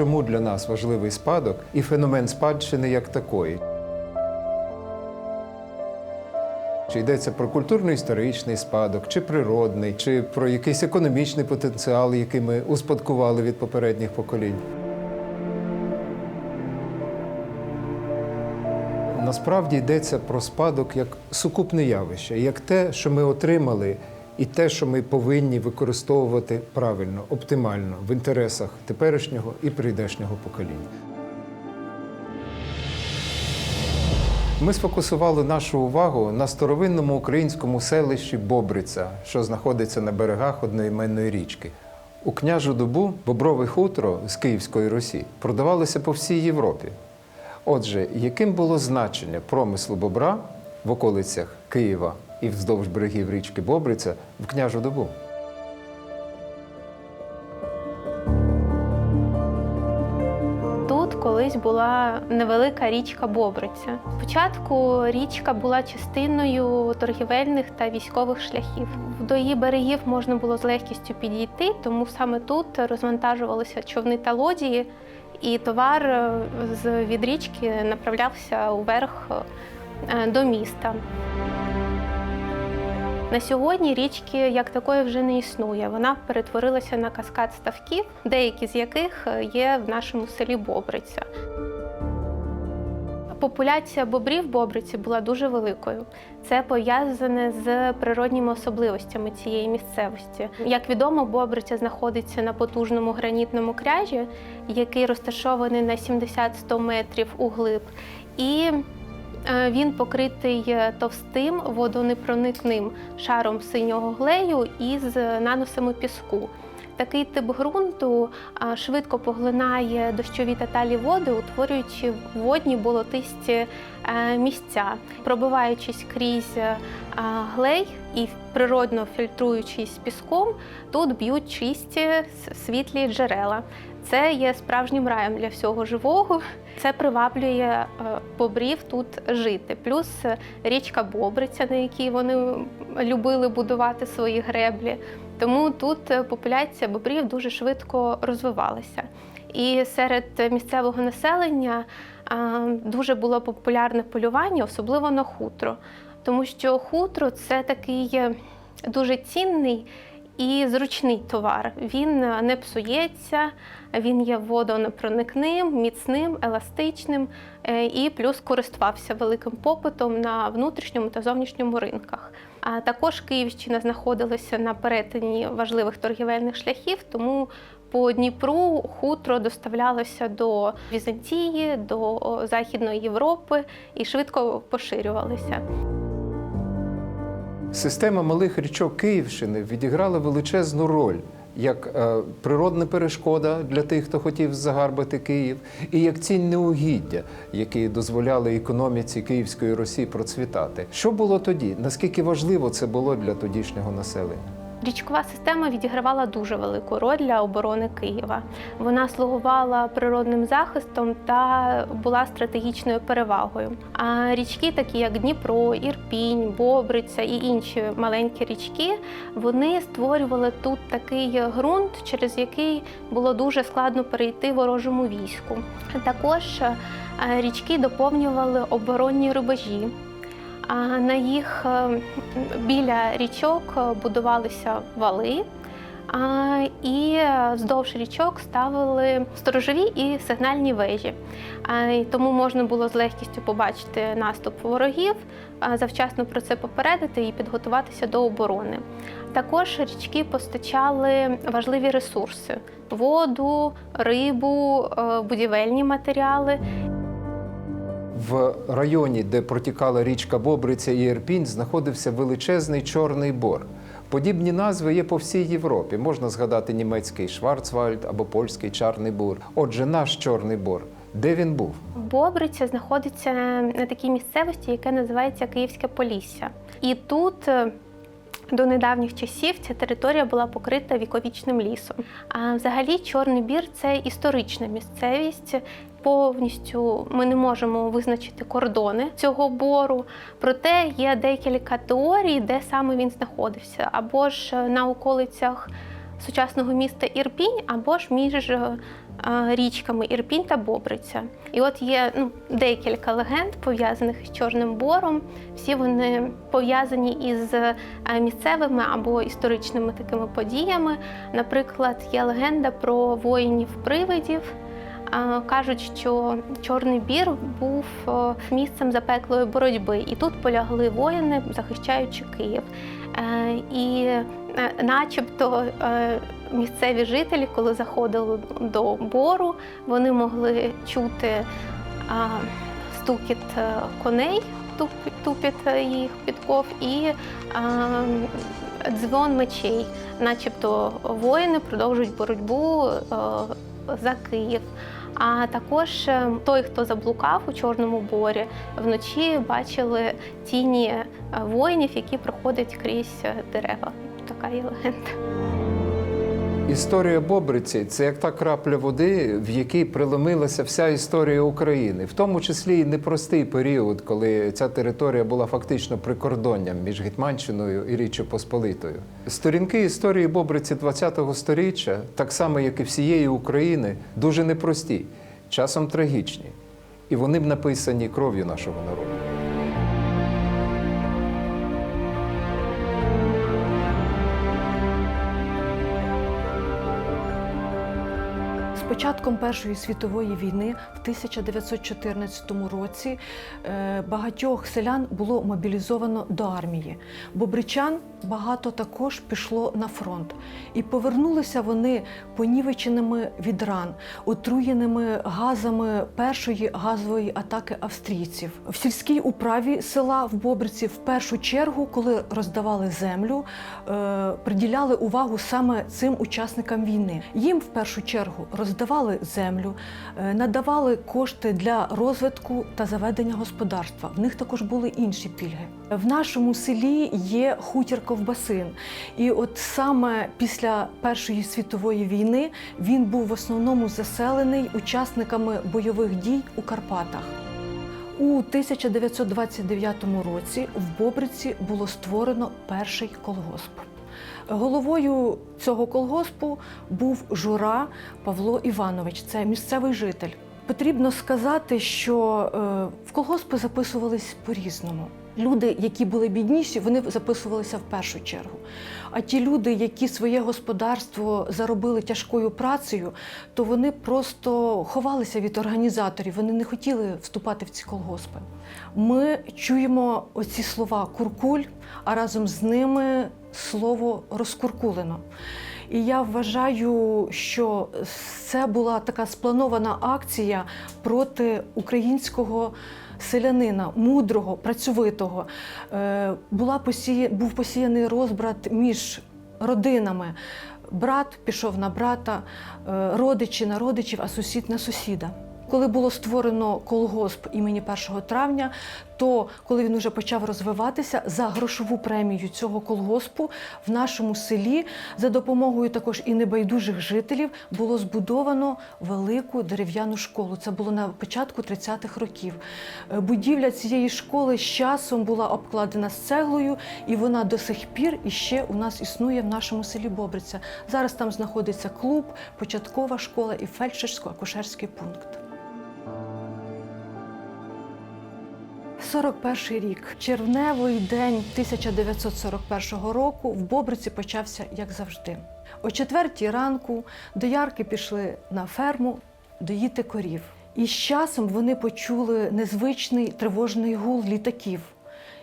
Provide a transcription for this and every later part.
чому для нас важливий спадок і феномен спадщини як такої. Чи йдеться про культурно-історичний спадок, чи природний, чи про якийсь економічний потенціал, який ми успадкували від попередніх поколінь. Насправді йдеться про спадок як сукупне явище, як те, що ми отримали, і те, що ми повинні використовувати правильно, оптимально в інтересах теперішнього і прийдешнього покоління. Ми сфокусували нашу увагу на старовинному українському селищі Бобриця, що знаходиться на берегах одноіменної річки. У княжу добу боброве хутро з Київської Русі продавалося по всій Європі. Отже, яким було значення промислу бобра в околицях Києва і вздовж берегів річки Бобриця в княжу добу? Тут колись була невелика річка Бобриця. Спочатку річка була частиною торгівельних та військових шляхів. До її берегів можна було з легкістю підійти, тому саме тут розвантажувалися човни та лодії, і товар е, з від річки направлявся уверх е, до міста. На сьогодні річки як такої вже не існує. Вона перетворилася на каскад ставків, деякі з яких є в нашому селі Бобриця. Популяція бобрів Бобриці була дуже великою. Це пов'язане з природніми особливостями цієї місцевості. Як відомо, Бобриця знаходиться на потужному гранітному кряжі, який розташований на 70-100 метрів углиб. І Е, Він покритий е, товстим водонепроникним шаром синього глею із наносами піску. Такий тип ґрунту швидко поглинає дощові та талі води, утворюючи водні болотисті е, місця, пробиваючись крізь е, глей і природно фільтруючись піском, тут б'ють чисті світлі джерела. Це є справжнім раєм для всього живого. Це приваблює е, бобрів тут жити. Плюс е, річка Бобриця, на якій вони любили будувати свої греблі. Тому тут е, популяція бобрів дуже швидко розвивалася. І серед місцевого населення дуже було популярне полювання, особливо на хутро. Тому що хутро це такий дуже цінний і зручний товар. Він е, не псується, він є водонепроникним, міцним, еластичним е, і плюс користувався великим попитом на внутрішньому та зовнішньому ринках. А також Київщина знаходилася на перетині важливих торгівельних шляхів, тому по Дніпру хутро доставлялося до Візантії, до Західної Європи і швидко поширювалися. Система малих річок Київщини відіграла величезну роль як е, природна перешкода для тих, хто хотів загарбати Київ, і як цінне угіддя, які дозволяли економіці Київської Росії процвітати. Що було тоді? Наскільки важливо це було для тодішнього населення? Річкова система відігравала дуже велику роль для оборони Києва. Вона слугувала природним захистом та була стратегічною перевагою. А річки, такі як Дніпро, Ірпінь, Бобриця і інші маленькі річки, вони створювали тут такий ґрунт, через який було дуже складно перейти ворожому війську. Також е, річки доповнювали оборонні рубежі. На їх е, біля річок е, будувалися вали. І вздовж річок ставили сторожові і сигнальні вежі. Тому можна було з легкістю побачити наступ ворогів, завчасно про це попередити і підготуватися до оборони. Також річки постачали важливі ресурси: воду, рибу, е, будівельні матеріали. В районі, де протікала річка Бобриця і Ірпінь, знаходився величезний чорний бор. Подібні назви є по всій Європі. Можна згадати німецький Шварцвальд або польський Чарний Бур. Отже, наш чорний бор. Де він був? Бобриця знаходиться на такій місцевості, яка називається Київське Полісся. І тут е, до недавніх часів ця територія була покрита віковічним лісом. А взагалі Чорний бір це історична місцевість. Повністю ми не можемо визначити кордони цього бору, проте є декілька теорій, де саме він знаходився, або ж на околицях сучасного міста Ірпінь, або ж між е, е, річками Ірпінь та Бобриця. І от є ну, декілька легенд пов'язаних з Чорним Бором. Всі вони пов'язані із е, місцевими або історичними такими подіями. Наприклад, є легенда про воїнів-привидів. Кажуть, що Чорний бір був е, місцем запеклої боротьби, і тут полягли воїни, захищаючи Київ. Е, І е, начебто місцеві жителі, коли заходили до бору, вони могли чути стукіт коней, туп- тупіт їх підков і дзвон мечей, начебто воїни продовжують боротьбу за Київ. А також е, той, хто заблукав у Чорному борі, вночі бачили тіні е, воїнів, які проходять крізь е, дерева. Така є легенда. Історія Бобриці це як та крапля води, в якій приломилася вся історія України, в тому числі і непростий період, коли ця територія була фактично прикордонням між Гетьманщиною і Річчю Посполитою. Сторінки історії Бобриці ХХ століття, так само як і всієї України, дуже непрості, часом трагічні, і вони б написані кров'ю нашого народу. Початком Першої світової війни в 1914 році е, багатьох селян було мобілізовано до армії. Бобричан багато також пішло на фронт. І повернулися вони понівеченими від ран, отруєними газами першої газової атаки австрійців. В сільській управі села в Бобриці в першу чергу, коли роздавали землю, е, приділяли увагу саме цим учасникам війни. Їм в першу чергу роздавали землю, е, надавали кошти для розвитку та заведення господарства. В них також були інші пільги. В нашому селі є хутір Ковбасин, і от саме після Першої світової війни він був в основному заселений учасниками бойових дій у Карпатах. У 1929 році в Бобриці було створено перший колгосп. Головою цього колгоспу був Жура Павло Іванович, це місцевий житель. Потрібно сказати, що е, в колгоспи записувались по-різному. Люди, які були бідніші, вони записувалися в першу чергу. А ті люди, які своє господарство заробили тяжкою працею, то вони просто ховалися від організаторів, вони не хотіли вступати в ці колгоспи. Ми чуємо оці слова куркуль, а разом з ними слово розкуркулено. І я вважаю, що це була така спланована акція проти українського селянина, мудрого, працьовитого. Е, Була посія... Був посіяний розбрат між родинами. Брат пішов на брата, е, родичі на родичів, а сусід на сусіда. Коли було створено колгосп імені 1 травня, то коли він вже почав розвиватися за грошову премію цього колгоспу в нашому селі за допомогою також і небайдужих жителів було збудовано велику дерев'яну школу. Це було на початку 30-х років. Е, Будівля цієї школи з часом була обкладена з цеглою, і вона до сих пір іще у нас існує в нашому селі Бобриця. Зараз там знаходиться клуб, початкова школа і фельдшерсько-акушерський пункт. 41 рік, червневий день 1941 року в Бобриці почався як завжди. О четвертій ранку доярки пішли на ферму доїти корів. І з часом вони почули незвичний тривожний гул літаків.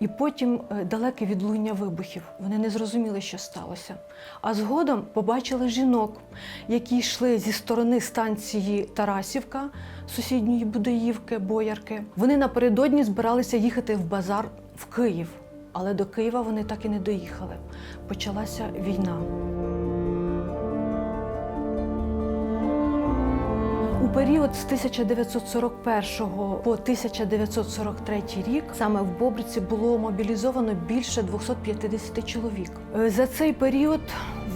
І потім е, далеке відлуння вибухів. Вони не зрозуміли, що сталося. А згодом побачили жінок, які йшли зі сторони станції Тарасівка, сусідньої Будаївки, Боярки. Вони напередодні збиралися їхати в базар в Київ, але до Києва вони так і не доїхали. Почалася війна. Період з 1941 по 1943 рік саме в Бобриці було мобілізовано більше 250 чоловік. Е, За цей період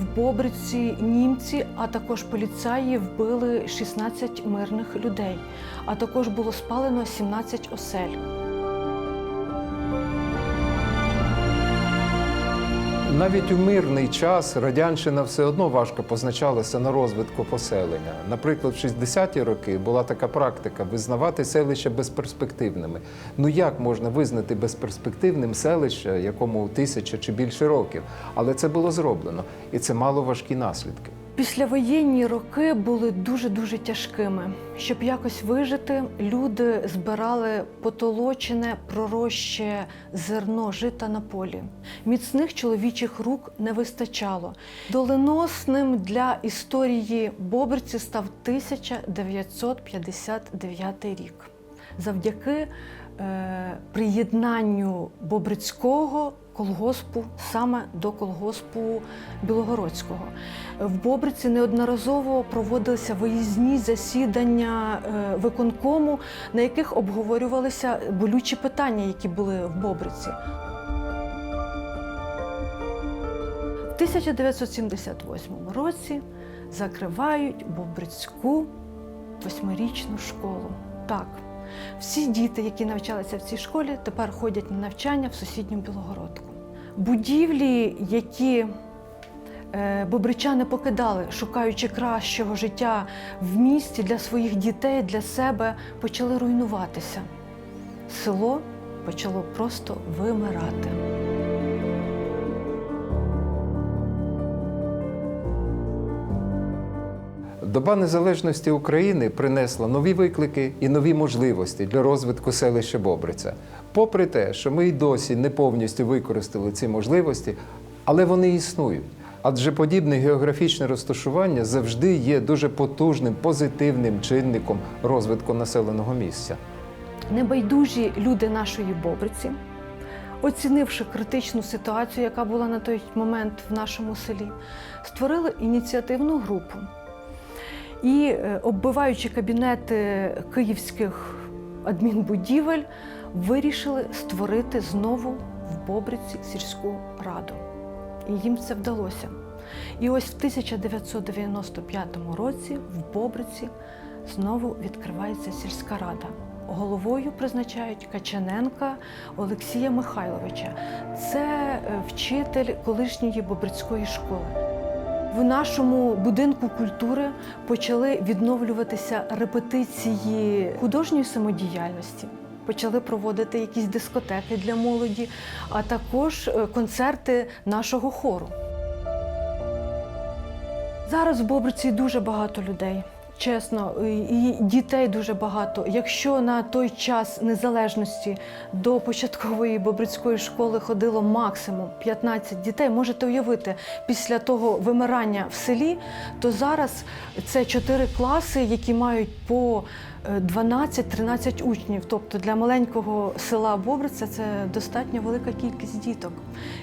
в Бобриці німці, а також поліцаї вбили 16 мирних людей, а також було спалено 17 осель. Навіть у мирний час радянщина все одно важко позначалася на розвитку поселення. Наприклад, в 60-ті роки була така практика визнавати селища безперспективними. Ну як можна визнати безперспективним селище, якому тисяча чи більше років? Але це було зроблено, і це мало важкі наслідки. Післявоєнні роки були дуже-дуже тяжкими. Щоб якось вижити, люди збирали потолочене, пророщне зерно жита на полі. Міцних чоловічих рук не вистачало. Доленосним для історії Бобрці став 1959 рік. Завдяки е, приєднанню Бобрицького колгоспу саме до колгоспу Білогородського. В Бобриці неодноразово проводилися виїзні засідання е, виконкому, на яких обговорювалися болючі питання, які були в Бобриці. В 1978 році закривають Бобрицьку восьмирічну школу. Так, всі діти, які навчалися в цій школі, тепер ходять на навчання в сусідню Білогородку. Будівлі, які е, бобричани покидали, шукаючи кращого життя в місті для своїх дітей, для себе, почали руйнуватися. Село почало просто вимирати. Доба незалежності України принесла нові виклики і нові можливості для розвитку селища Бобриця. Попри те, що ми й досі не повністю використали ці можливості, але вони існують. Адже подібне географічне розташування завжди є дуже потужним позитивним чинником розвитку населеного місця. Небайдужі люди нашої Бобриці, оцінивши критичну ситуацію, яка була на той момент в нашому селі, створили ініціативну групу. І, е, оббиваючи кабінети київських адмінбудівель, вирішили створити знову в Бобриці сільську раду. І їм це вдалося. І ось в 1995 році в Бобриці знову відкривається сільська рада. Головою призначають Качаненка Олексія Михайловича. Це е, вчитель колишньої Бобрицької школи. В нашому будинку культури почали відновлюватися репетиції художньої самодіяльності. Почали проводити якісь дискотеки для молоді, а також е, концерти нашого хору. Зараз в Бобриці дуже багато людей. Чесно, і дітей дуже багато. Якщо на той час незалежності до початкової бобрицької школи ходило максимум 15 дітей, можете уявити, після того вимирання в селі, то зараз це 4 класи, які мають по 12-13 учнів. Тобто для маленького села Бобриця це достатньо велика кількість діток.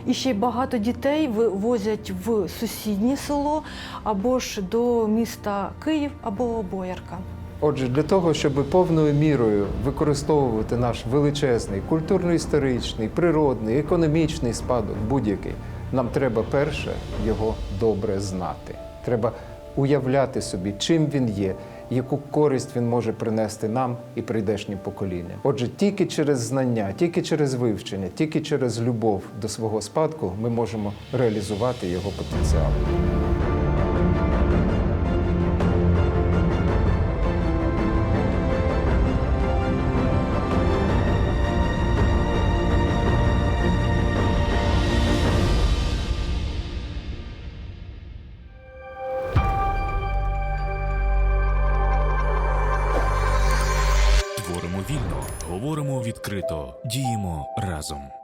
І ще багато дітей вивозять в сусіднє село або ж до міста Київ або Боярка. Отже, для того, щоб повною мірою використовувати наш величезний культурно-історичний, природний, економічний спадок будь-який, нам треба перше його добре знати. Треба уявляти собі, чим він є, яку користь він може принести нам і прийдешнім поколінням. Отже, тільки через знання, тільки через вивчення, тільки через любов до свого спадку ми можемо реалізувати його потенціал. Діємо разом.